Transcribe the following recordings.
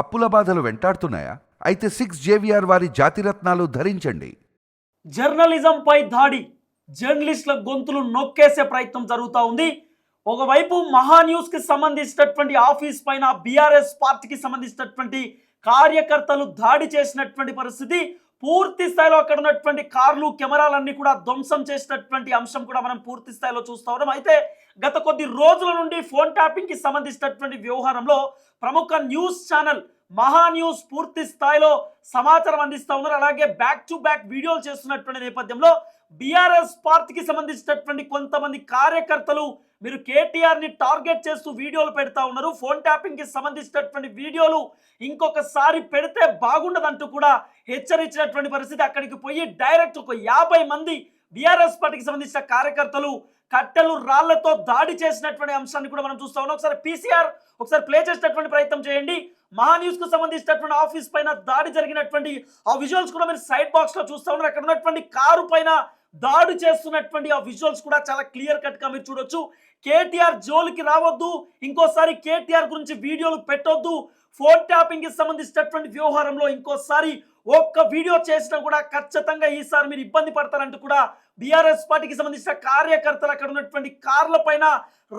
అప్పుల బాధలు వెంటాడుతున్నాయా? అయితే సిక్స్ జేవిఆర్ వారి జాతిరత్నాలు ధరించండి. జర్నలిజంపై దాడి. జర్నలిస్టుల గొంతులు నొక్కేసే ప్రయత్నం జరుగుతూ ఉంది. ఒకవైపు మహా న్యూస్కి సంబంధించినటువంటి ఆఫీస్ పైన బీఆర్ఎస్ పార్టీకి సంబంధించినటువంటి కార్యకర్తలు దాడి చేసినటువంటి పరిస్థితి పూర్తి స్థాయిలో అక్కడ ఉన్నటువంటి కార్లు కెమెరాలన్నీ కూడా ధ్వంసం చేసినటువంటి అంశం కూడా మనం పూర్తి స్థాయిలో చూస్తూ ఉన్నాం. అయితే గత కొద్ది రోజుల నుండి ఫోన్ ట్యాపింగ్కి సంబంధించినటువంటి వ్యవహారంలో ప్రముఖ న్యూస్ ఛానల్ మహా న్యూస్ పూర్తి స్థాయిలో సమాచారం అందిస్తూ ఉన్నారు. అలాగే బ్యాక్ టు బ్యాక్ వీడియోలు చేస్తున్నటువంటి నేపథ్యంలో బీఆర్ఎస్ పార్టీకి సంబంధించినటువంటి కొంతమంది కార్యకర్తలు మీరు కేటీఆర్ని టార్గెట్ చేస్తూ వీడియోలు పెడతా ఉన్నారు. ఫోన్ ట్యాపింగ్కి సంబంధించినటువంటి వీడియోలు ఇంకొకసారి పెడితే బాగుండదంటూ కూడా హెచ్చరించినటువంటి పరిస్థితి అక్కడికి పోయి డైరెక్ట్ ఒక యాభై మంది బీఆర్ఎస్ పార్టీకి సంబంధించిన కార్యకర్తలు కట్టెలు రాళ్ళతో దాడి చేసినటువంటి అంశాన్ని కూడా మనం చూస్తా ఉన్నాం. ఒకసారి పీసీఆర్ ఒకసారి ప్లే చేసినటువంటి ప్రయత్నం చేయండి. మహా న్యూస్కు సంబంధించినటువంటి ఆఫీస్ పైన దాడి జరిగినటువంటి ఆ విజువల్స్ కూడా మీరు సైడ్ బాక్స్లో చూస్తా ఉన్నారు. అక్కడ ఉన్నటువంటి కారు పైన దాడి చేస్తున్నటువంటి ఆ విజువల్స్ కూడా చాలా క్లియర్ కట్గా మీరు చూడొచ్చు. కేటీఆర్ జోలికి రావద్దు ఇంకోసారి కేటీఆర్ గురించి వీడియోలు పెట్టొద్దు. ఫోన్ ట్యాపింగ్కి సంబంధించినటువంటి వ్యవహారంలో ఇంకోసారి ఒక్క వీడియో చేసినా కూడా ఖచ్చితంగా ఈసారి మీరు ఇబ్బంది పడతారంటూ కూడా బీఆర్ఎస్ పార్టీకి సంబంధించిన కార్యకర్తలు అక్కడ ఉన్నటువంటి కార్ల పైన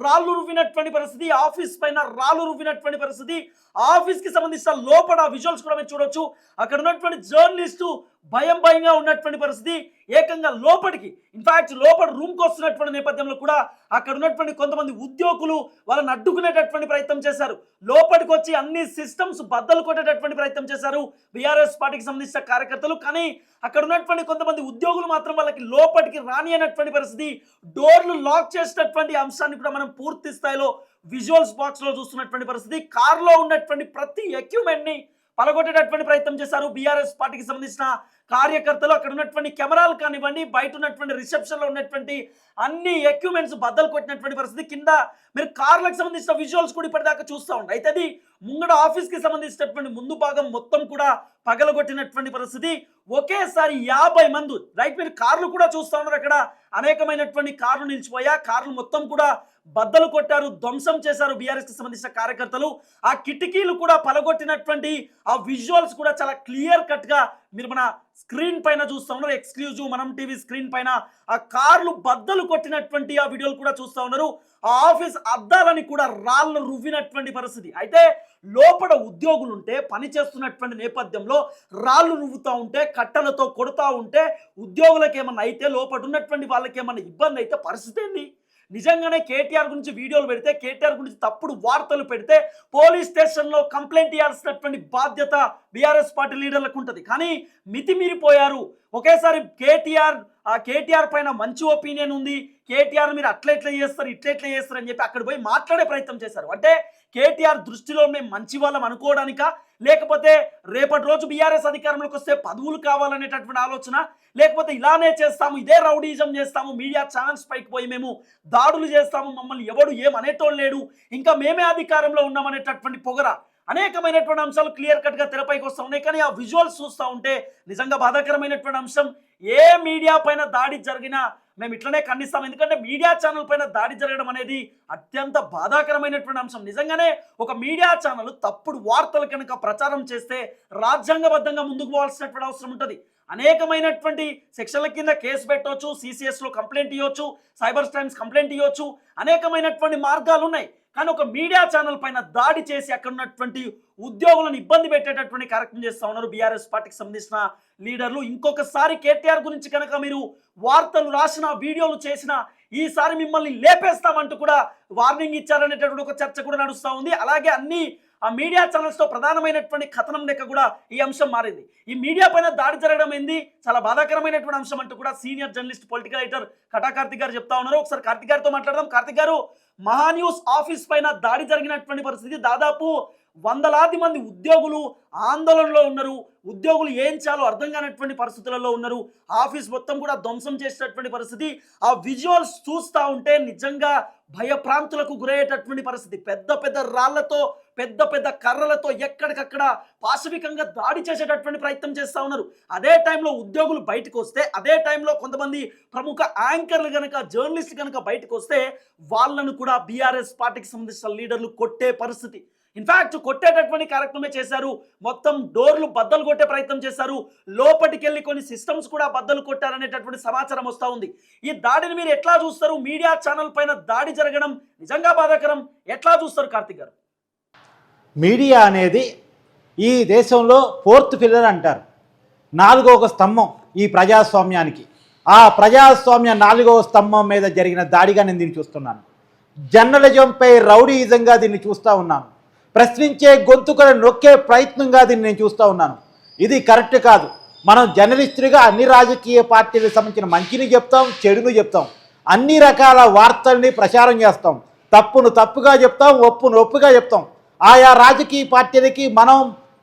రాళ్ళు రువ్వినటువంటి పరిస్థితి ఆఫీస్ పైన రాళ్ళు రువ్వినటువంటి పరిస్థితి ఆఫీస్కి సంబంధించిన లోపల విజువల్స్ కూడా మీరు చూడొచ్చు. అక్కడ ఉన్నటువంటి జర్నలిస్టు భయం భయంగా ఉన్నటువంటి పరిస్థితి ఏకంగా లోపలికి ఇన్ఫాక్ట్ లోపల రూమ్కి వస్తున్నటువంటి నేపథ్యంలో కూడా అక్కడ ఉన్నటువంటి కొంతమంది ఉద్యోగులు వాళ్ళని అడ్డుకునేటటువంటి ప్రయత్నం చేశారు. లోపలికి వచ్చి అన్ని సిస్టమ్స్ బద్దలు కొట్టేటటువంటి ప్రయత్నం చేశారు బీఆర్ఎస్ పార్టీకి సంబంధించిన కార్యకర్తలు కానీ అక్కడ ఉన్నటువంటి కొంతమంది ఉద్యోగులు మాత్రం వాళ్ళకి లోపలికి రాని అనేటువంటి పరిస్థితి. డోర్లు లాక్ చేసినటువంటి అంశాన్ని కూడా మనం పూర్తి స్థాయిలో విజువల్స్ బాక్స్లో చూస్తున్నటువంటి పరిస్థితి. కార్లో ఉన్నటువంటి ప్రతి ఎక్విప్మెంట్ని పలగొట్టేటటువంటి ప్రయత్నం చేశారు బీఆర్ఎస్ పార్టీకి సంబంధించిన కార్యకర్తలు అక్కడ ఉన్నటువంటి కెమెరాలు కానివ్వండి బయట ఉన్నటువంటి రిసెప్షన్లో ఉన్నటువంటి అన్ని ఎక్విప్మెంట్స్ బద్దలు కొట్టినటువంటి పరిస్థితి. కింద మీరు కార్లకు సంబంధించిన విజువల్స్ కూడా ఇప్పటిదాకా చూస్తూ ఉండే. అయితే అది ముంగడ ఆఫీస్కి సంబంధించినటువంటి ముందు భాగం మొత్తం కూడా పగలగొట్టినటువంటి పరిస్థితి. ఒకేసారి యాభై మంది రైట్ మీరు కార్లు కూడా చూస్తూ ఉన్నారు అక్కడ. అనేకమైనటువంటి కార్లు నిలిచిపోయా. కార్లు మొత్తం కూడా బద్దలు కొట్టారు ధ్వంసం చేశారు బీఆర్ఎస్కి సంబంధించిన కార్యకర్తలు. ఆ కిటికీలు కూడా పలగొట్టినటువంటి ఆ విజువల్స్ కూడా చాలా క్లియర్ కట్గా మీరు మన స్క్రీన్ పైన చూస్తూ ఉన్నారు. ఎక్స్క్లూజివ్ మనం టీవీ స్క్రీన్ పైన ఆ కార్లు బద్దలు కొట్టినటువంటి ఆ వీడియోలు కూడా చూస్తూ ఉన్నారు. ఆ ఆఫీస్ అద్దాలని కూడా రాళ్ళు రువ్వినటువంటి పరిస్థితి. అయితే లోపల ఉద్యోగులు ఉంటే పని చేస్తున్నటువంటి నేపథ్యంలో రాళ్ళు రువ్వుతూ ఉంటే కట్టలతో కొడుతూ ఉంటే ఉద్యోగులకు ఏమన్నా అయితే లోపల ఉన్నటువంటి వాళ్ళకి ఏమన్నా ఇబ్బంది అయితే పరిస్థితి ఏంది? నిజంగానే కేటీఆర్ గురించి వీడియోలు పెడితే కేటీఆర్ గురించి తప్పుడు వార్తలు పెడితే పోలీస్ స్టేషన్లో కంప్లైంట్ ఇవ్వాల్సినటువంటి బాధ్యత బీఆర్ఎస్ పార్టీ లీడర్లకు ఉంటుంది. కానీ మితిమీరిపోయారు. ఒకేసారి కేటీఆర్ ఆ కేటీఆర్ పైన మంచి ఒపీనియన్ ఉంది. కేటీఆర్ మీరు అట్లా ఇట్లా చేస్తారు ఇట్లా ఇట్లా చేస్తారు అని చెప్పి అక్కడ పోయి మాట్లాడే ప్రయత్నం చేశారు. అంటే కేటీఆర్ దృష్టిలో మేము మంచి వాళ్ళం అనుకోవడానికా? లేకపోతే రేపటి రోజు బీఆర్ఎస్ అధికారంలోకి వస్తే పదవులు కావాలనేటటువంటి ఆలోచన? లేకపోతే ఇలానే చేస్తాము ఇదే రౌడీజం చేస్తాము మీడియా ఛానల్స్ పైకి పోయి మేము దాడులు చేస్తాము మమ్మల్ని ఎవడు ఏమనేటోళ్ళు లేడు ఇంకా మేమే అధికారంలో ఉన్నామనేటటువంటి పొగర అనేకమైనటువంటి అంశాలు క్లియర్ కట్గా తెరపైకి వస్తూ ఉన్నాయి. కానీ ఆ విజువల్స్ చూస్తూ ఉంటే నిజంగా బాధాకరమైనటువంటి అంశం ఏ మీడియా పైన దాడి జరిగినా మేము ఇట్లనే ఖండిస్తాం. ఎందుకంటే మీడియా ఛానల్ పైన దాడి జరగడం అనేది అత్యంత బాధాకరమైనటువంటి అంశం. నిజంగానే ఒక మీడియా ఛానల్ తప్పుడు వార్తలు కనుక ప్రచారం చేస్తే రాజ్యాంగబద్ధంగా ముందుకు పోవాల్సినటువంటి అవసరం ఉంటుంది. అనేకమైనటువంటి సెక్షన్ల కింద కేసు పెట్టవచ్చు సిసిఎస్లో కంప్లైంట్ ఇవ్వచ్చు సైబర్ క్రైమ్స్ కంప్లైంట్ ఇవ్వచ్చు అనేకమైనటువంటి మార్గాలు ఉన్నాయి కానీ ఒక మీడియా ఛానల్ పైన దాడి చేసి అక్కడ ఉన్నటువంటి ఉద్యోగులను ఇబ్బంది పెట్టేటటువంటి కార్యక్రమం చేస్తా ఉన్నారు బీఆర్ఎస్ పార్టీకి సంబంధించిన లీడర్లు. ఇంకొకసారి కేటీఆర్ గురించి కనుక మీరు వార్తలు రాసిన వీడియోలు చేసిన ఈసారి మిమ్మల్ని లేపేస్తామంటూ కూడా వార్నింగ్ ఇచ్చారనేటటువంటి ఒక చర్చ కూడా నడుస్తూ ఉంది. అలాగే అన్ని ఆ మీడియా ఛానల్స్తో ప్రధానమైనటువంటి కథనం లెక్క కూడా ఈ అంశం మారింది. ఈ మీడియా పైన దాడి జరగడం ఏంది? చాలా బాధాకరమైనటువంటి అంశం అంటూ కూడా senior journalist political writer Kata Karthik గారు చెప్తా ఉన్నారు. ఒకసారి కార్తిక్ గారితో మాట్లాడదాం. కార్తిక్ గారు మహాన్యూస్ ఆఫీస్ పైన దాడి జరిగినటువంటి పరిస్థితి దాదాపు వందలాది మంది ఉద్యోగులు ఆందోళనలో ఉన్నారు. ఉద్యోగులు ఏం చేయాలో అర్థం కానటువంటి పరిస్థితులలో ఉన్నారు. ఆఫీస్ మొత్తం కూడా ధ్వంసం చేసినటువంటి పరిస్థితి. ఆ విజువల్స్ చూస్తూ ఉంటే నిజంగా భయప్రాంతులకు గురయ్యేటటువంటి పరిస్థితి. పెద్ద పెద్ద రాళ్ళతో పెద్ద పెద్ద కర్రలతో ఎక్కడికక్కడ పాశవికంగా దాడి చేసేటటువంటి ప్రయత్నం చేస్తూ ఉన్నారు. అదే టైంలో ఉద్యోగులు బయటకు వస్తే అదే టైంలో కొంతమంది ప్రముఖ యాంకర్లు కనుక జర్నలిస్ట్ కనుక బయటకు వస్తే వాళ్ళను కూడా బీఆర్ఎస్ పార్టీకి సంబంధించిన లీడర్లు కొట్టే పరిస్థితి. ఇన్ఫాక్ట్ కొట్టేటటువంటి కార్యక్రమే చేశారు. మొత్తం డోర్లు బద్దలు కొట్టే ప్రయత్నం చేశారు. లోపలికి వెళ్ళి కొన్ని సిస్టమ్స్ కూడా బద్దలు కొట్టారనేటటువంటి సమాచారం వస్తూ ఉంది. ఈ దాడిని మీరు ఎట్లా చూస్తారు? మీడియా ఛానల్ పైన దాడి జరగడం నిజంగా బాధాకరం? ఎట్లా చూస్తారు కార్తిక్ గారు? మీడియా అనేది ఈ దేశంలో ఫోర్త్ పిల్లర్ అంటారు. నాలుగో ఒక స్తంభం ఈ ప్రజాస్వామ్యానికి. ఆ ప్రజాస్వామ్య నాలుగవ స్తంభం మీద జరిగిన దాడిగా నేను దీన్ని చూస్తున్నాను. జర్నలిజంపై రౌడీయిజంగా దీన్ని చూస్తూ ఉన్నాను. ప్రశ్నించే గొంతుకలను నొక్కే ప్రయత్నంగా దీన్ని నేను చూస్తూ ఉన్నాను. ఇది కరెక్ట్ కాదు. మనం జర్నలిస్టులుగా అన్ని రాజకీయ పార్టీలకు సంబంధించిన మంచిని చెప్తాం చెడును చెప్తాం. అన్ని రకాల వార్తల్ని ప్రచారం చేస్తాం. తప్పును తప్పుగా చెప్తాం ఒప్పును ఒప్పుగా చెప్తాం. ఆయా రాజకీయ పార్టీలకి మనం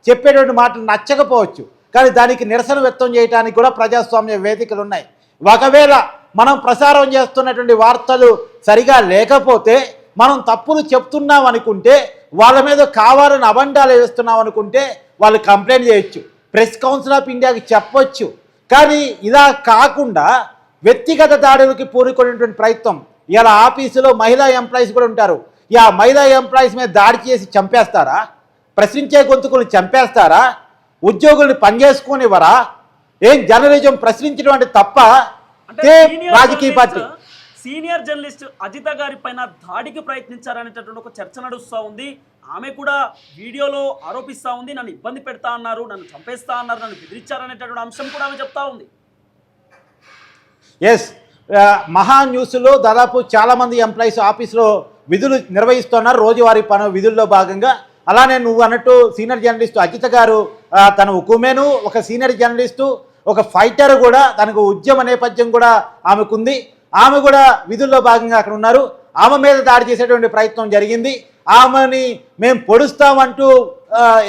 చెప్పేటువంటి మాటలు నచ్చకపోవచ్చు. కానీ దానికి నిరసన వ్యక్తం చేయడానికి కూడా ప్రజాస్వామ్య వేదికలు ఉన్నాయి. ఒకవేళ మనం ప్రసారం చేస్తున్నటువంటి వార్తలు సరిగా లేకపోతే మనం తప్పులు చెప్తున్నాం అనుకుంటే వాళ్ళ మీద కావాలని అబండాలు వేస్తున్నాం అనుకుంటే వాళ్ళు కంప్లైంట్ చేయొచ్చు. ప్రెస్ కౌన్సిల్ ఆఫ్ ఇండియాకి చెప్పొచ్చు. కానీ ఇలా కాకుండా వ్యక్తిగత దాడులకి పూనుకునేటువంటి ప్రయత్నం ఇలా ఆఫీసులో మహిళా ఎంప్లాయీస్ కూడా ఉంటారు. ఆ మహిళా ఎంప్లాయీస్ మీద దాడి చేసి చంపేస్తారా? ప్రశ్నించే గొంతుకులు చంపేస్తారా? ఉద్యోగుల్ని పనిచేసుకునివ్వరా ఏం జర్నలిజం ప్రశ్నించడం అంటే తప్ప రాజకీయ పార్టీ? సీనియర్ జర్నలిస్ట్ అజిత గారి పైన దాడికి ప్రయత్నించారనేటటువంటి ఒక చర్చ నడుస్తూ ఉంది. ఆమె కూడా వీడియోలో ఆరోపిస్తూ ఉంది. నన్ను ఇబ్బంది పెడతా అన్నారు నన్ను చంపేస్తా అన్నారు నన్ను బెదిరించారనేటటువంటి అంశం కూడా ఆమె చెప్తా ఉంది. ఎస్ మహా న్యూస్లో దాదాపు చాలామంది ఎంప్లాయీస్ ఆఫీస్లో విధులు నిర్వహిస్తున్నారు. రోజువారీ పను విధుల్లో భాగంగా. అలానే నువ్వు అన్నట్టు సీనియర్ జర్నలిస్టు అజిత గారు తన ఉకుమేను ఒక సీనియర్ జర్నలిస్టు ఒక ఫైటర్ కూడా తనకు ఉద్యమ నేపథ్యం కూడా ఆమెకుంది. ఆమె కూడా విధుల్లో భాగంగా అక్కడ ఉన్నారు. ఆమె మీద దాడి చేసేటువంటి ప్రయత్నం జరిగింది. ఆమెని మేము పొడుస్తామంటూ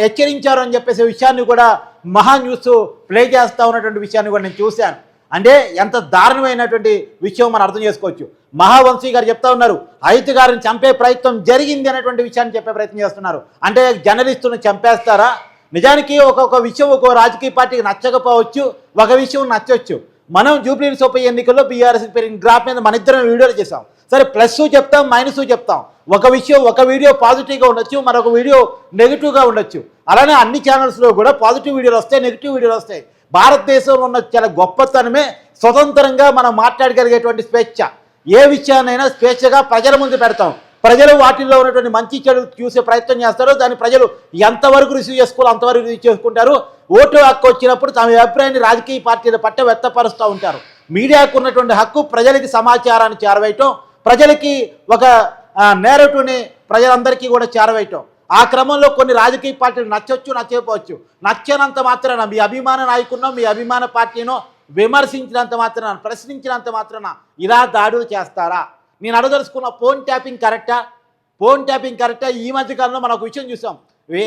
హెచ్చరించారు అని చెప్పేసి విషయాన్ని కూడా మహా న్యూస్ ప్లే చేస్తా ఉన్నటువంటి విషయాన్ని కూడా నేను చూశాను. అంటే ఎంత దారుణమైనటువంటి విషయం మనం అర్థం చేసుకోవచ్చు. మహావంశీ గారు చెప్తా ఉన్నారు హైతు గారిని చంపే ప్రయత్నం జరిగింది అనేటువంటి విషయాన్ని చెప్పే ప్రయత్నం చేస్తున్నారు. అంటే జర్నలిస్టును చంపేస్తారా? నిజానికి ఒక్కొక్క విషయం ఒక్కో రాజకీయ పార్టీకి నచ్చకపోవచ్చు ఒక విషయం నచ్చవచ్చు మనం జూబ్లీ ఉప ఎన్నికల్లో బీఆర్ఎస్ పెరిగిన గ్రాఫ్ మీద మన ఇద్దరం వీడియోలు చేసాం సరే ప్లస్ చెప్తాం మైనస్ చెప్తాం. ఒక విషయం ఒక వీడియో పాజిటివ్గా ఉండొచ్చు మరొక వీడియో నెగిటివ్గా ఉండొచ్చు. అలానే అన్ని ఛానల్స్లో కూడా పాజిటివ్ వీడియోలు వస్తాయి నెగిటివ్ వీడియోలు వస్తాయి. భారతదేశంలో ఉన్న చాలా గొప్పతనమే స్వతంత్రంగా మనం మాట్లాడగలిగేటువంటి స్వేచ్ఛ. ఏ విషయాన్నైనా స్వేచ్ఛగా ప్రజల ముందు పెడతాం. ప్రజలు వాటిల్లో ఉన్నటువంటి మంచి చెడు చూసే ప్రయత్నం చేస్తారో. దాన్ని ప్రజలు ఎంతవరకు రిసీవ్ చేసుకోవాలో అంతవరకు రిసీవ్ చేసుకుంటారు. ఓటు హక్కు వచ్చినప్పుడు తమ అభిప్రాయాన్ని రాజకీయ పార్టీల పట్ల వ్యక్తపరుస్తూ ఉంటారు. మీడియాకు ఉన్నటువంటి హక్కు ప్రజలకి సమాచారాన్ని చేరవేయటం ప్రజలకి ఒక నేరటుని ప్రజలందరికీ కూడా చేరవేయటం. ఆ క్రమంలో కొన్ని రాజకీయ పార్టీలు నచ్చొచ్చు నచ్చకపోవచ్చు. నచ్చనంత మాత్రాన మీ అభిమాన నాయకున్నో మీ అభిమాన పార్టీనో విమర్శించినంత మాత్రాన ప్రశ్నించినంత మాత్రాన ఇలా దాడులు చేస్తారా? నేను అడగదలుచుకున్న ఫోన్ ట్యాపింగ్ కరెక్టా? ఫోన్ ట్యాపింగ్ కరెక్టే. ఈ మధ్య కాలంలో మనం ఒక విషయం చూసాం. వే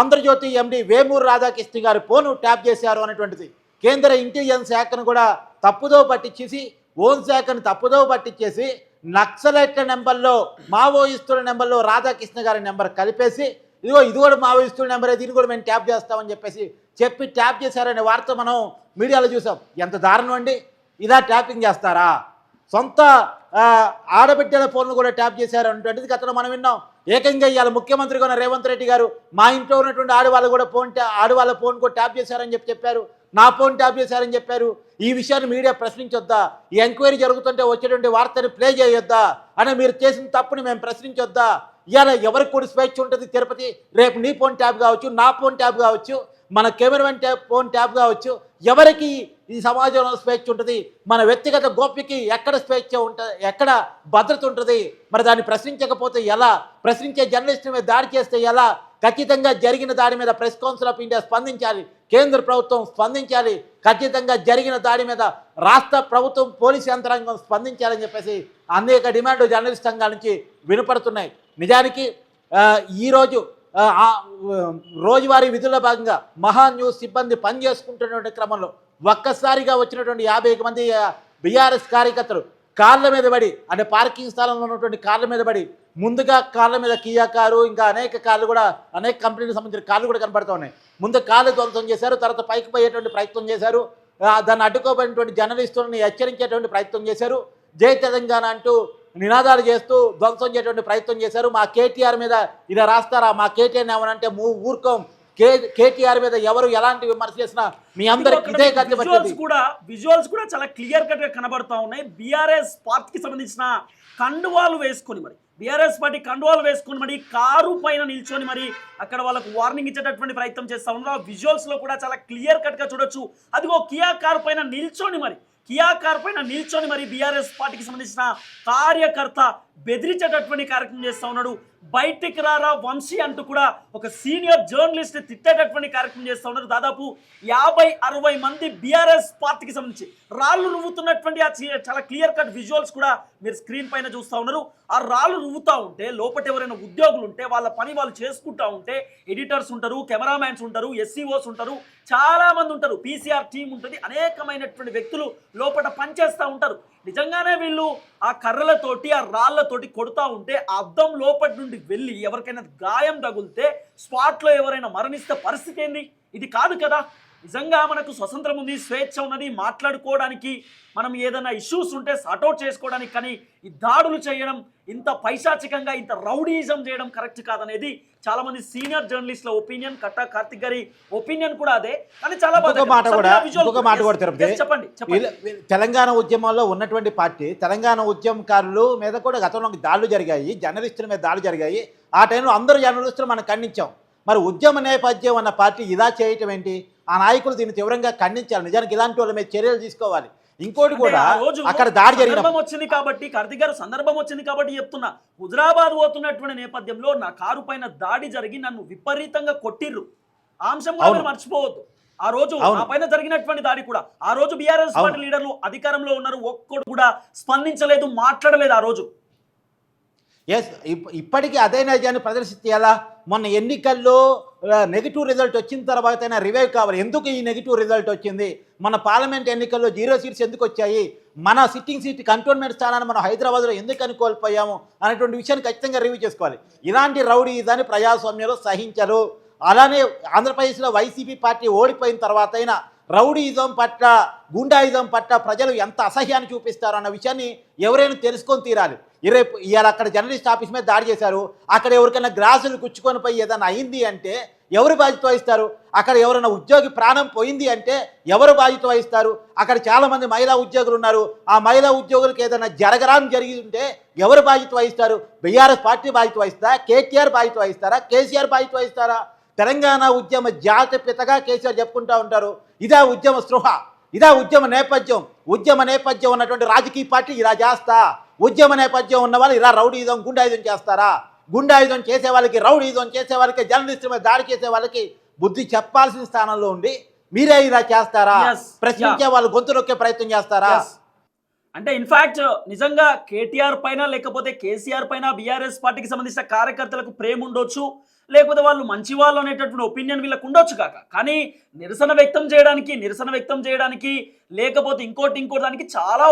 ఆంధ్రజ్యోతి ఎండి వేమూరు రాధాకృష్ణ గారి ఫోను ట్యాప్ చేశారు అనేటువంటిది. కేంద్ర ఇంటెలిజెన్స్ శాఖను కూడా తప్పుదో పట్టించేసి ఓన్ శాఖను తప్పుదో పట్టించేసి నక్సలైట్ల నెంబర్లో మావోయిస్తుల నెంబర్లో రాధాకృష్ణ గారి నెంబర్ కలిపేసి ఇదిగో ఇది కూడా మావోయిస్తుల నెంబరే దీన్ని కూడా మేము ట్యాప్ చేస్తామని చెప్పేసి చెప్పి ట్యాప్ చేశారనే వార్త మనం మీడియాలో చూసాం. ఎంత దారుణం అండి. ఇలా ట్యాపింగ్ చేస్తారా? సొంత ఆడబిడ్డల ఫోన్లు కూడా ట్యాప్ చేశారు అనేటువంటిది గతంలో మనం విన్నాం. ఏకంగా ఇవాళ ముఖ్యమంత్రిగా ఉన్న రేవంత్ రెడ్డి గారు మా ఇంట్లో ఉన్నటువంటి ఆడవాళ్ళు కూడా ఫోన్ ఆడవాళ్ళ ఫోన్ కూడా ట్యాప్ చేశారని చెప్పి చెప్పారు. నా ఫోన్ ట్యాప్ చేశారని చెప్పారు. ఈ విషయాన్ని మీడియా ప్రశ్నించొద్దా? ఈ ఎంక్వైరీ జరుగుతుంటే వచ్చేటువంటి వార్తని ప్లే చేయొద్దా? అని మీరు చేసిన తప్పుని మేము ప్రశ్నించొద్దా? ఇవాళ ఎవరికి కూడా స్వేచ్ఛ ఉంటుంది? తిరుపతి రేపు నీ ఫోన్ ట్యాప్ కావచ్చు నా ఫోన్ ట్యాప్ కావచ్చు మన కెమెరామెన్ ట్యాప్ ఫోన్ ట్యాప్ కావచ్చు ఎవరికి ఈ సమాజంలో స్వేచ్ఛ ఉంటుంది? మన వ్యక్తిగత గోప్యకి ఎక్కడ స్వేచ్ఛ ఉంటుంది ఎక్కడ భద్రత ఉంటుంది? మరి దాన్ని ప్రశ్నించకపోతే ఎలా? ప్రశ్నించే జర్నలిస్ట్ మీద దాడి చేస్తే ఎలా? ఖచ్చితంగా జరిగిన దాడి మీద ప్రెస్ కౌన్సిల్ ఆఫ్ ఇండియా స్పందించాలి. కేంద్ర ప్రభుత్వం స్పందించాలి. ఖచ్చితంగా జరిగిన దాడి మీద రాష్ట్ర ప్రభుత్వం పోలీసు యంత్రాంగం స్పందించాలని చెప్పేసి అనేక డిమాండ్ జర్నలిస్ట్ సంఘాల నుంచి వినపడుతున్నాయి. నిజానికి ఈరోజు రోజువారీ విధుల్లో భాగంగా మహా న్యూస్ సిబ్బంది పనిచేసుకుంటున్నటువంటి క్రమంలో ఒక్కసారిగా వచ్చినటువంటి యాభై మంది బీఆర్ఎస్ కార్యకర్తలు కార్ల మీద పడి అంటే పార్కింగ్ స్థలంలో ఉన్నటువంటి కార్ల మీద పడి ముందుగా కార్ల మీద కియా కారు ఇంకా అనేక కార్లు కూడా అనేక కంపెనీలకు సంబంధించిన కార్లు కూడా కనబడుతూ ఉన్నాయి. ముందు కార్లు ధ్వంసం చేశారు తర్వాత పైకి పోయేటువంటి ప్రయత్నం చేశారు. దాన్ని అడ్డుకోబడినటువంటి జర్నలిస్టులను హెచ్చరించేటువంటి ప్రయత్నం చేశారు. జై తెలంగాణ అంటూ నినాదాలు చేస్తూ ధ్వంసం చేయటువంటి ప్రయత్నం చేశారు. మా కేటీఆర్ మీద ఇలా రాస్తారా? మా కేటీఆర్ ఏమనంటే మూ ఊరుకోం. కే కేటీఆర్ మీద ఎవరు ఎలాంటి విమర్శ చేసినా మీ అందరికి ఇదే గతి విజువల్స్ కూడా విజువల్స్ కూడా చాలా క్లియర్ కట్గా కనబడతా ఉన్నాయి. బీఆర్ఎస్ పార్టీకి సంబంధించిన కండువాలు వేసుకొని మరి బీఆర్ఎస్ పార్టీ కండువాలు వేసుకొని మరి కారు పైన నిల్చొని మరి అక్కడ వాళ్ళకు వార్నింగ్ ఇచ్చేటటువంటి ప్రయత్నం చేస్తా ఉన్నారు. ఆ విజువల్స్లో కూడా చాలా క్లియర్ కట్గా చూడొచ్చు. అదిగో కియా కారు పైన నిల్చొని మరి కియా కార్ పైన నిల్చొని మరి బీఆర్ఎస్ పార్టీకి సంబంధించిన కార్యకర్త బెదిరించేటటువంటి కార్యక్రమం చేస్తా ఉన్నాడు. బయటికి రారా వంశీ అంటూ కూడా ఒక సీనియర్ జర్నలిస్ట్ తిట్టేటటువంటి కార్యక్రమం చేస్తూ ఉన్నారు. దాదాపు యాభై అరవై మంది బీఆర్ఎస్ పార్టీకి సంబంధించి రాళ్ళు రువ్వుతున్నటువంటి ఆ చాలా క్లియర్ కట్ విజువల్స్ కూడా మీరు స్క్రీన్ పైన చూస్తూ ఉన్నారు. ఆ రాళ్ళు రువ్వుతా ఉంటే లోపల ఎవరైనా ఉద్యోగులు ఉంటే వాళ్ళ పని వాళ్ళు చేసుకుంటా ఉంటే ఎడిటర్స్ ఉంటారు కెమెరామ్యాన్స్ ఉంటారు ఎస్సీఓస్ ఉంటారు చాలామంది ఉంటారు. పీసీఆర్ టీం ఉంటుంది. అనేకమైనటువంటి వ్యక్తులు లోపల పనిచేస్తూ ఉంటారు. నిజంగానే వీళ్ళు ఆ కర్రలతోటి ఆ రాళ్ళతోటి కొడుతూ ఉంటే అద్దం లోపటి నుండి వెళ్ళి ఎవరికైనా గాయం తగిలితే స్పాట్లో ఎవరైనా మరణిస్తే పరిస్థితి ఏంది? ఇది కాదు కదా. నిజంగా మనకు స్వతంత్రం ఉంది స్వేచ్ఛ ఉన్నది మాట్లాడుకోవడానికి మనం ఏదైనా ఇష్యూస్ ఉంటే సార్ట్అవుట్ చేసుకోవడానికి కానీ ఈ దాడులు చేయడం ఇంత పైశాచికంగా ఇంత రౌడీజం చేయడం కరెక్ట్ కాదనేది చాలా మంది సీనియర్ జర్నలిస్ట్ల ఒపీనియన్ కట్టా కార్తిక్ గారి ఒపీనియన్ కూడా అదే. కానీ చాలా. మాట కూడా మాట కూడా చెప్పండి చెప్పండి. తెలంగాణ ఉద్యమంలో ఉన్నటువంటి పార్టీ తెలంగాణ ఉద్యమకారులు మీద కూడా గతంలో దాడులు జరిగాయి జర్నలిస్టుల మీద దాడులు జరిగాయి. ఆ టైంలో అందరూ జర్నలిస్టులు మనం ఖండించాం మరి ఉద్యమ నేపథ్యం అన్న పార్టీ ఇలా చేయటం ఏంటి? ఆ నాయకులు దీన్ని తీవ్రంగా ఖండించాలి. నిజానికి ఇలాంటి వాళ్ళ మీద చర్యలు తీసుకోవాలి. ఇంకోటి కూడా అక్కడ దాడి సందర్భం వచ్చింది కాబట్టి కార్తిక్ గారు సందర్భం వచ్చింది కాబట్టి చెప్తున్నా. హుజరాబాద్ పోతున్నటువంటి నేపథ్యంలో నా కారు పైన దాడి జరిగి నన్ను విపరీతంగా కొట్టిర్రు. ఆ అంశం కూడా మర్చిపోవద్దు. ఆ రోజు. నా పైన జరిగినటువంటి దాడి కూడా. ఆ రోజు బీఆర్ఎస్. పార్టీ లీడర్లు అధికారంలో ఉన్నారు. ఒక్కడు కూడా స్పందించలేదు మాట్లాడలేదు ఆ రోజు. ఎస్ ఇప్పటికీ అదే నైజాన్ని ప్రదర్శించేలా మొన్న ఎన్నికల్లో నెగిటివ్ రిజల్ట్ వచ్చిన తర్వాత రివైవ్ కావాలి. ఎందుకు ఈ నెగిటివ్ రిజల్ట్ వచ్చింది? మన పార్లమెంట్ ఎన్నికల్లో జీరో సీట్స్ ఎందుకు వచ్చాయి? మన సిట్టింగ్ సీట్ కంటోన్మెంట్ స్థానాన్ని మనం హైదరాబాద్లో ఎందుకని కోల్పోయాము? అనేటువంటి విషయాన్ని ఖచ్చితంగా రివ్యూ చేసుకోవాలి. ఇలాంటి రౌడీ ఇదాన్ని ప్రజాస్వామ్యంలో సహించరు. అలానే ఆంధ్రప్రదేశ్లో వైసీపీ పార్టీ ఓడిపోయిన తర్వాత అయినా రౌడీయిజం పట్ల గుండాయిజం పట్ల ప్రజలు ఎంత అసహ్యాన్ని చూపిస్తారో అన్న విషయాన్ని ఎవరైనా తెలుసుకొని తీరాలి. రేపు ఇవాళ అక్కడ జర్నలిస్ట్ ఆఫీస్ మీద దాడి చేశారు. అక్కడ ఎవరికైనా గ్రాసులు గుచ్చుకొని పోయి ఏదైనా అయింది అంటే ఎవరు బాధ్యత వహిస్తారు? అక్కడ ఎవరైనా ఉద్యోగి ప్రాణం పోయింది అంటే ఎవరు బాధ్యత వహిస్తారు? అక్కడ చాలామంది మహిళా ఉద్యోగులు ఉన్నారు. ఆ మహిళా ఉద్యోగులకు ఏదైనా జరగరాని జరిగి ఉంటే ఎవరు బాధ్యత వహిస్తారు? బీఆర్ఎస్ పార్టీ బాధ్యత వహిస్తారా? కేటీఆర్ బాధ్యత వహిస్తారా? కేసీఆర్ బాధ్యత వహిస్తారా? తెలంగాణ ఉద్యమ జాతిపితగా కేసీఆర్ చెప్పుకుంటా ఉంటారు. ఇదా ఉద్యమ స్పృహ. ఇదా ఉద్యమ నేపథ్యం. ఉద్యమ నేపథ్యం ఉన్నటువంటి రాజకీయ పార్టీ ఇలా చేస్తా ఉద్యమ నేపథ్యం ఉన్న వాళ్ళు ఇలా రౌడీయుధం గుండాయుధం చేస్తారా? గుండాయుధం చేసే వాళ్ళకి రౌడీయుధం చేసే వాళ్ళకి జర్నలిస్టుల మీద దాడి చేసే వాళ్ళకి బుద్ధి చెప్పాల్సిన స్థానంలో ఉండి మీరే ఇలా చేస్తారా. ప్రశ్నించే వాళ్ళు గొంతు నొక్కే ప్రయత్నం చేస్తారా. అంటే ఇన్ఫాక్ట్ నిజంగా కేటీఆర్ పైన లేకపోతే కేసీఆర్ పైన బీఆర్ఎస్ పార్టీకి సంబంధించిన కార్యకర్తలకు ప్రేమ ఉండొచ్చు. లేకపోతే వాళ్ళు మంచి వాళ్ళు అనేటటువంటి ఒపీనియన్ వీళ్ళకు ఉండొచ్చు కాక. కానీ నిరసన వ్యక్తం చేయడానికి నిరసన వ్యక్తం చేయడానికి లేకపోతే ఇంకోటి ఇంకోటి దానికి చాలా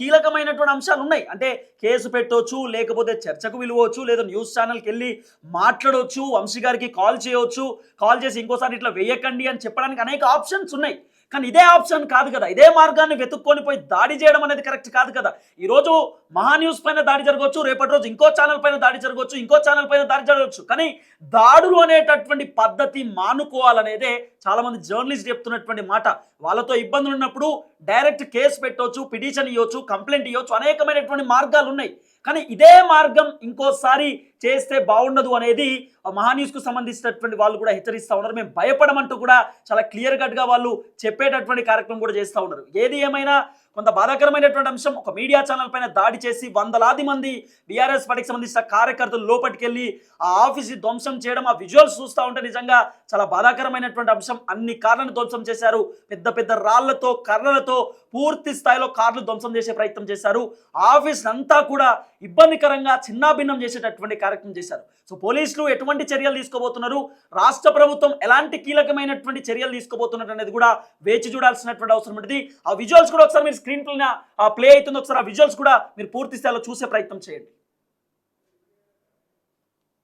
కీలకమైనటువంటి అంశాలు ఉన్నాయి. అంటే కేసు పెట్టవచ్చు లేకపోతే చర్చకు విలువచ్చు లేదా న్యూస్ ఛానల్కి వెళ్ళి మాట్లాడవచ్చు వంశీ గారికి కాల్ చేయవచ్చు కాల్ చేసి ఇంకోసారి ఇట్లా వేయకండి అని చెప్పడానికి అనేక ఆప్షన్స్ ఉన్నాయి. కానీ ఇదే ఆప్షన్ కాదు కదా. ఇదే మార్గాన్ని వెతుక్కొని పోయి దాడి చేయడం అనేది కరెక్ట్ కాదు కదా. ఈరోజు మహా న్యూస్ పైన దాడి జరగవచ్చు రేపటి రోజు ఇంకో ఛానల్ పైన దాడి జరగవచ్చు ఇంకో ఛానల్ పైన దాడి జరగవచ్చు. కానీ దాడులు అనేటటువంటి పద్ధతి మానుకోవాలనేదే చాలామంది జర్నలిస్ట్ చెప్తున్నటువంటి మాట. వాళ్ళతో ఇబ్బందులు ఉన్నప్పుడు డైరెక్ట్ కేసు పెట్టవచ్చు పిటిషన్ ఇవ్వచ్చు కంప్లైంట్ ఇవ్వచ్చు అనేకమైనటువంటి మార్గాలు ఉన్నాయి. కానీ ఇదే మార్గం ఇంకోసారి చేస్తే బాగుండదు అనేది ఆ సంబంధించినటువంటి వాళ్ళు కూడా హెచ్చరిస్తూ ఉన్నారు. మేము భయపడమంటూ కూడా చాలా క్లియర్ కట్గా వాళ్ళు చెప్పేటటువంటి కార్యక్రమం కూడా చేస్తూ ఉన్నారు. ఏది ఏమైనా కొంత బాధాకరమైనటువంటి అంశం ఒక మీడియా ఛానల్ పైన దాడి చేసి వందలాది మంది బీఆర్ఎస్ పార్టీకి సంబంధించిన కార్యకర్తలు లోపలికెళ్ళి ఆ ఆఫీస్ ధ్వంసం చేయడం ఆ విజువల్స్ చూస్తూ ఉంటే నిజంగా చాలా బాధాకరమైనటువంటి అంశం. అన్ని కార్లను ధ్వంసం చేశారు. పెద్ద పెద్ద రాళ్ళతో కర్రలతో పూర్తి స్థాయిలో కార్లు ధ్వంసం చేసే ప్రయత్నం చేశారు. ఆఫీస్ అంతా కూడా ఇబ్బందికరంగా చిన్నాభిన్నం చేసేటటువంటి కార్యక్రమం చేశారు. సో పోలీసులు ఎటువంటి చర్యలు తీసుకోబోతున్నారు? రాష్ట్ర ప్రభుత్వం ఎలాంటి కీలకమైనటువంటి చర్యలు తీసుకోబోతున్నారు అనేది కూడా వేచి చూడాల్సినటువంటి అవసరం ఉంటుంది ఆ విజువల్స్ కూడా ఒకసారి మీరు స్క్రీన్ పైన ప్లే అవుతుంది. ఒకసారి ఆ విజువల్స్ కూడా మీరు పూర్తి స్థాయిలో చూసే ప్రయత్నం చేయండి.